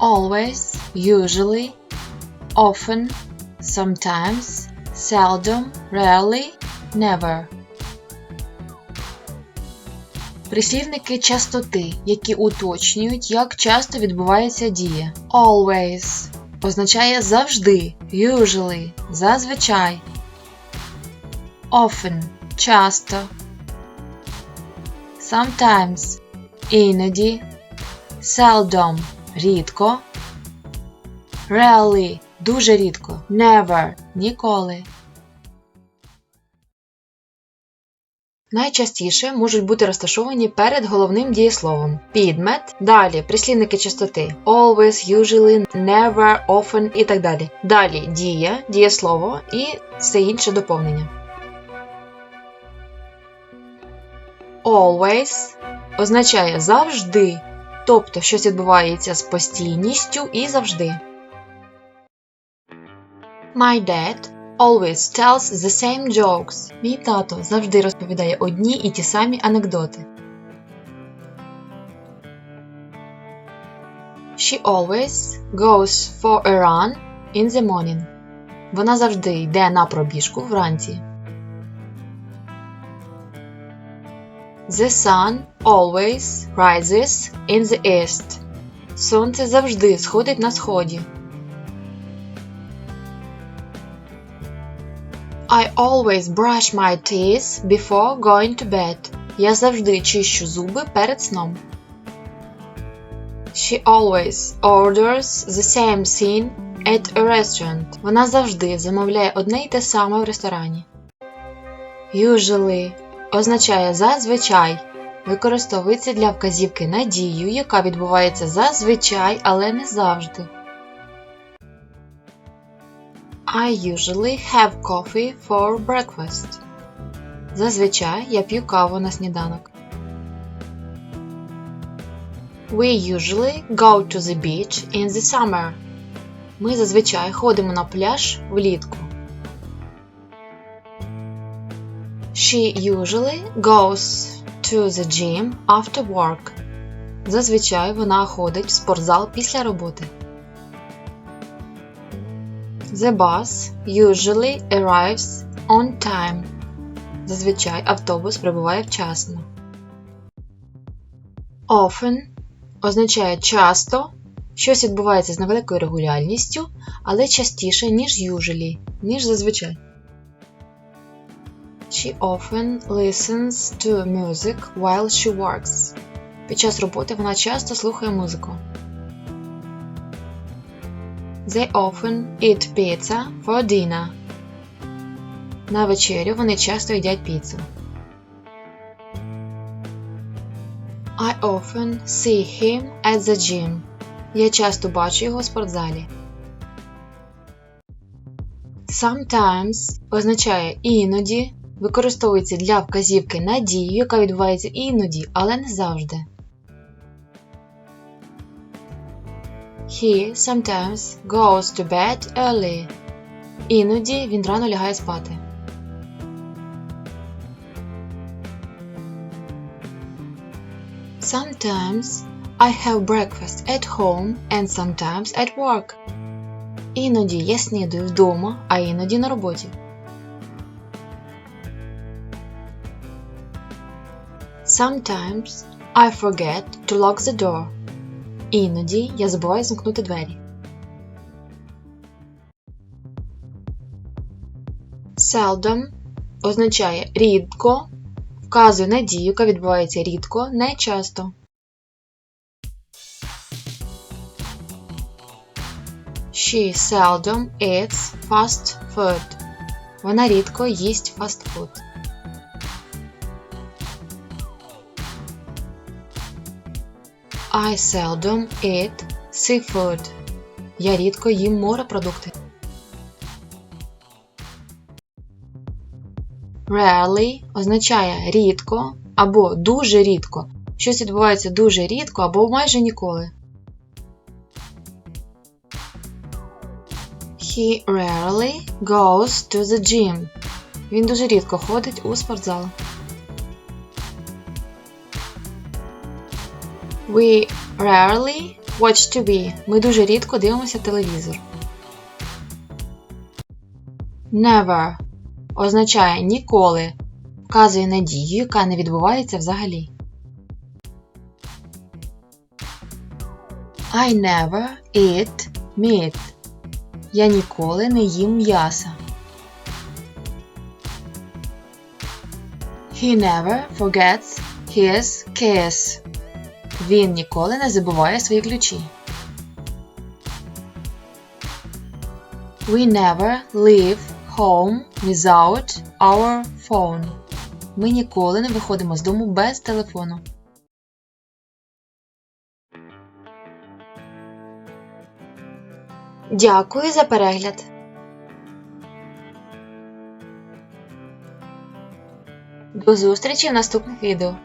always, usually, often, sometimes, seldom, rarely, never. Прислівники частоти, які уточнюють, як часто відбувається дія. Always означає завжди, usually зазвичай. Often часто. Sometimes іноді. Seldom рідко. Rarely дуже рідко. Never ніколи. Найчастіше можуть бути розташовані перед головним дієсловом. Підмет, далі прислівники частоти always, usually, never, often і так далі. Далі дія, дієслово і все інше доповнення. Always означає завжди, тобто щось відбувається з постійністю і завжди. My dad always tells the same jokes. Мій тато завжди розповідає одні і ті самі анекдоти. She always goes for a run in the morning. Вона завжди йде на пробіжку вранці. The sun always rises in the east. Сонце завжди сходить на сході. I always brush my teeth before going to bed. Я завжди чищу зуби перед сном. She always orders the same thing at a restaurant. Вона завжди замовляє одне й те саме в ресторані. Usually означає зазвичай. Використовується для вказівки на дію, яка відбувається зазвичай, але не завжди. I usually have coffee for breakfast. Зазвичай я п'ю каву на сніданок. We usually go to the beach in the summer. Ми зазвичай ходимо на пляж влітку. She usually goes to the gym after work. Зазвичай вона ходить в спортзал після роботи. The bus usually arrives on time. Зазвичай автобус прибуває вчасно. Often означає часто, щось відбувається з невеликою регулярністю, але частіше, ніж usually, ніж зазвичай. She often listens to music while she works. Під час роботи вона часто слухає музику. They often eat pizza for dinner. На вечерю вони часто їдять піцу. I often see him at the gym. Я часто бачу його в спортзалі. Sometimes означає іноді, використовується для вказівки на дію, яка відбувається іноді, але не завжди. He sometimes goes to bed early. Іноді він рано лягає спати. Sometimes I have breakfast at home and sometimes at work. Іноді я снідаю вдома, а іноді на роботі. Sometimes I forget to lock the door. Іноді я забуваю замкнути двері. Seldom означає рідко, вказує на дію, яка відбувається рідко, не часто. She seldom eats fast food. Вона рідко їсть фастфуд. I seldom eat seafood. Я рідко їм морепродукти. Rarely означає рідко або дуже рідко. Щось відбувається дуже рідко або майже ніколи. He rarely goes to the gym. Він дуже рідко ходить у спортзал. We rarely Watch TV. Ми дуже рідко дивимося телевізор. Never означає ніколи. Вказує на дію, яка не відбувається взагалі. I never eat meat. Я ніколи не їм м'яса. He never forgets his keys. Він ніколи не забуває свої ключі. We never leave home without our phone. Ми ніколи не виходимо з дому без телефону. Дякую за перегляд. До зустрічі в наступних відео.